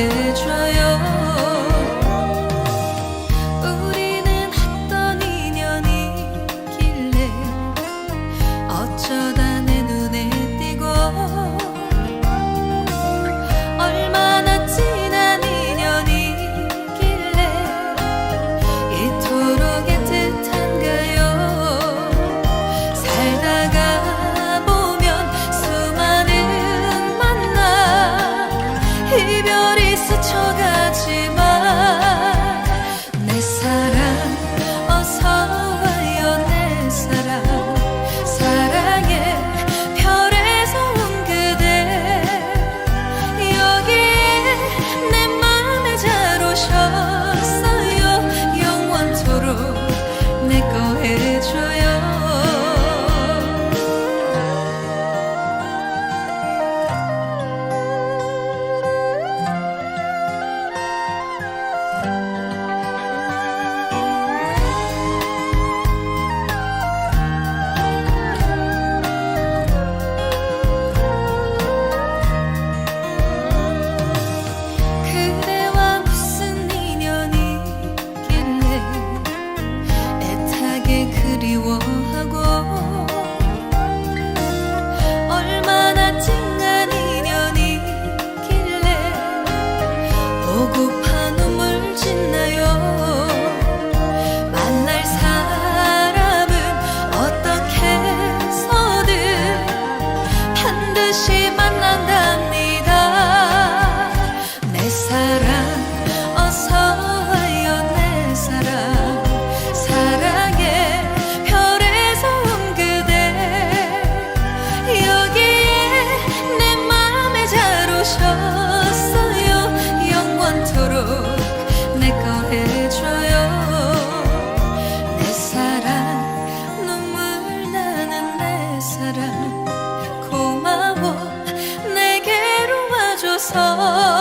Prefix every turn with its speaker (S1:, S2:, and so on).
S1: 해줘요. 우리는 했던 인연이길래 어쩌다 내 눈에 띄고 얼마나 지난 인연이길래 이토록 애틋한가요? 살다가 보면 수많은 만남 이별 스쳐가지 love.